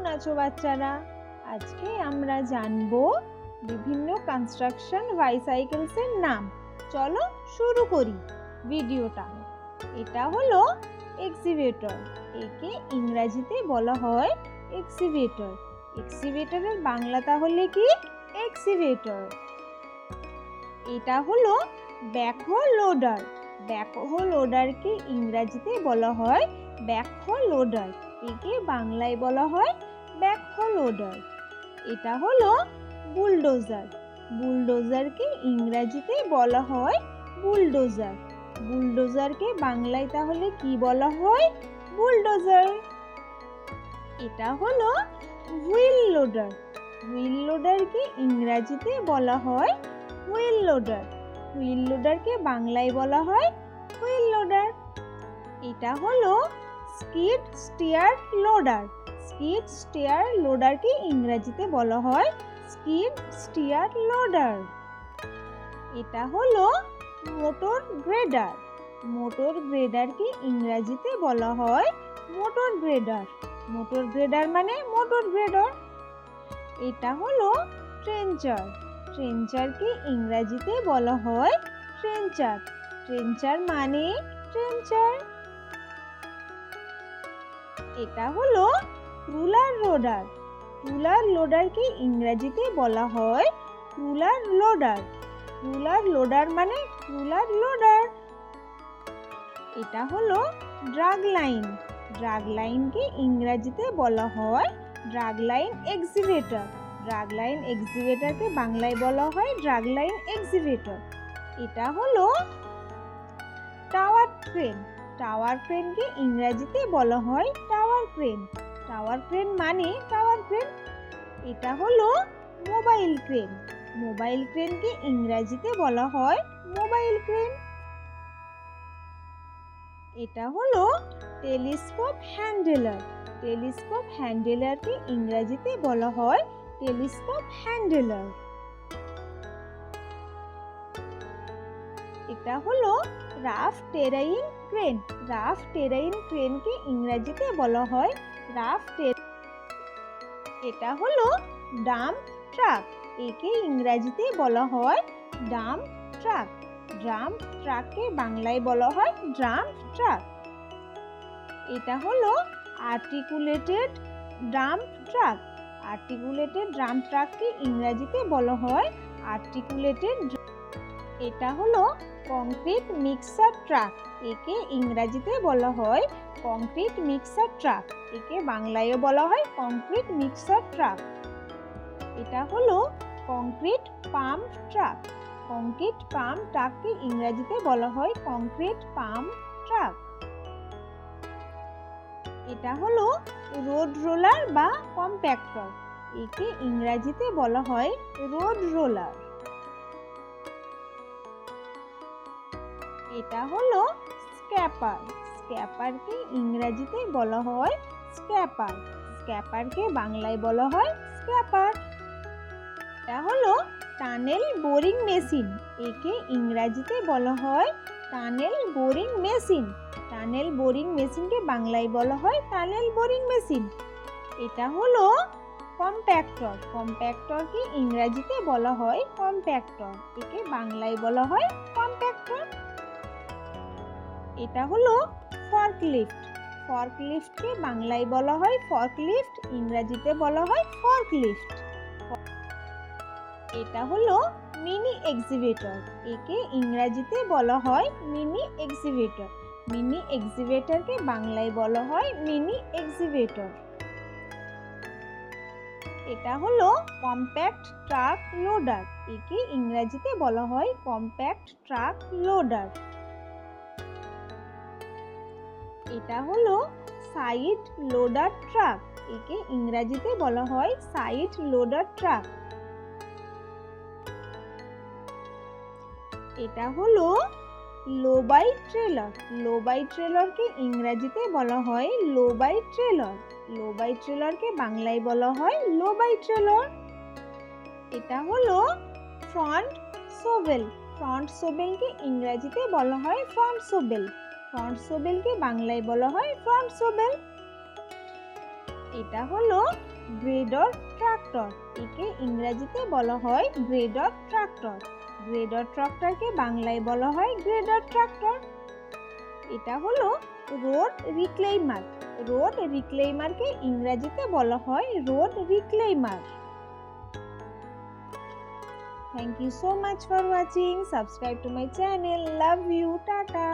কেমন আছো বাচ্চারা? আজকে আমরা জানব বিভিন্ন কনস্ট্রাকশন বাইসাইকেলসের নাম। চলো শুরু করি ভিডিওটা। এটা হলো এক্সিভেটর একে ইংরাজিতে বলা হয় এক্সিভেটর এক্সিভেটরের বাংলা তাহলে কি? এক্সিভেটর এটা হলো ব্যাকহো লোডার ব্যাকহো লোডারকে ইংরাজিতে বলা হয় ব্যাকহো লোডার একে বাংলায় বলা হয় ব্যাকহো লোডার এটা হলো বুলডোজার বুলডোজারকে ইংরাজিতে বলা হয় বুলডোজার বুলডোজারকে বাংলায় তাহলে কি বলা হয় বুলডোজার এটা হলো হুইল লোডার হুইল লোডারকে ইংরাজিতে বলা হয় হুইল লোডার হুইল লোডারকে বাংলায় বলা হয় হুইল লোডার এটা হলো skid steer loader. Skid steer লোডারকে ইংরেজিতে বলা হয় স্কিড স্টিয়ার লোডার। এটা হলো মোটর গ্রেডার। মোটর গ্রেডারকে ইংরেজিতে বলা হয় মোটর গ্রেডার। মোটর গ্রেডার মানে মোটর গ্রেডার। এটা হলো ট্রেঞ্চার। ট্রেঞ্চারকে ইংরেজিতে বলা হয় ট্রেঞ্চার। ট্রেঞ্চার মানে ট্রেঞ্চার। এটা হলো রুলার লোডার রুলার লোডারকে ইংরেজিতে বলা হয় রুলার লোডার রুলার লোডার মানে রুলার লোডার এটা হলো ড্রাগ লাইন। ড্রাগ লাইনকে ইংরেজিতে বলা হয় drug line excavator. Drug line এক্সিভেটরকে বাংলায় বলা হয় ড্রাগ লাইন এক্সিভেটর। এটা হলো টাওয়ার ক্রেন টাওয়ার ক্রেনকে ইংরেজিতে বলা হয় টাওয়ার ক্রেন টাওয়ার ক্রেন মানে টাওয়ার ক্রেন এটা হলো মোবাইল ক্রেন মোবাইল ক্রেনকে ইংরেজিতে বলা হয় মোবাইল ক্রেন এটা হলো টেলিস্কোপ হ্যান্ডেলার। টেলিস্কোপ হ্যান্ডেলারকে ইংরেজিতে বলা হয় টেলিস্কোপ হ্যান্ডেলার। এটা হলো rough terrain crane rough terrain ক্রেনকে ইংরেজিতে বলা হয় রাফ এটা হলো ডাম্প ট্রাক। একে ইংরেজিতে বলা হয় ডাম্প ট্রাক। ড্রাম ট্রাককে বাংলায় বলা হয় ড্রাম ট্রাক। এটা হলো articulated drum truck. Articulated drum ট্রাককে ইংরেজিতে বলা হয় আর্টিকুলেটেড এটা হলো কংক্রিট মিক্সার ট্রাক একে ইংরাজিতে বলা হয় কংক্রিট মিক্সার ট্রাক একে বাংলায়ও বলা হয় কংক্রিট মিক্সার ট্রাক এটা হলো concrete pump truck concrete pump ট্রাককে ইংরাজিতে বলা হয় কংক্রিট পাম্প ট্রাক এটা হলো রোড রোলার বা কম্প্যাক্টর একে ইংরাজিতে বলা হয় রোড রোলার এটা হলো স্ক্যাপার স্ক্যাপারকে ইংরাজিতে বলা হয় স্ক্যাপার স্ক্যাপারকে বাংলায় বলা হয় স্ক্যাপার এটা হলো টানেল বোরিং মেশিন। একে ইংরাজিতে বলা হয় tunnel boring machine. Tunnel boring মেশিনকে বাংলায় বলা হয় টানেল বোরিং মেশিন। এটা হলো কম্প্যাক্টর কম্প্যাক্টরকে ইংরাজিতে বলা হয় কম্প্যাক্টর একে বাংলায় বলা হয় এটা হলো ফর্কলিফট ফর্কলিফটকে বাংলায় বলা হয় ফর্কলিফট ইংরাজিতে বলা হয় ফর্কলিফট এটা হলো মিনি এক্সিভেটর একে ইংরাজিতে বলা হয় মিনি এক্সিভেটর মিনি এক্সিভেটরকে বাংলায় বলা হয় মিনি এক্সিভেটর এটা হলো কম্প্যাক্ট ট্রাক লোডার একে ইংরাজিতে বলা হয় কম্প্যাক্ট ট্রাক লোডার এটা হলো সাইড লোডার ট্রাক। একে ইংরাজিতে বলা হয় সাইড লোডার ট্রাক। এটা হলো লোবাই ট্রেলার। লোবাই ট্রেলারকে ইংরাজিতে বলা হয় লোবাই ট্রেলার। লোবাই ট্রেলারকে বাংলায় বলা হয় লোবাই ট্রেলার। এটা হলো ফ্রন্ট সোভেল। ফ্রন্ট সোবেলকে ইংরাজিতে বলা হয় ফ্রন্ট সোবেল ফ্রন্ট সোবেলকে বাংলায় বলা হয় ফ্রন্ট সোবেল এটা হলো গ্রেডর ট্রাক্টর একে ইংরেজিতে বলা হয় গ্রেডর ট্রাক্টর গ্রেডর ট্রাক্টরকে বাংলায় বলা হয় গ্রেডর ট্রাক্টর এটা হলো রোড রিক্লেইমার রোড রিক্লেইমারকে ইংরেজিতে বলা হয় road reclaimer Thank you so much for watching. Subscribe to my channel. Love you. Tata.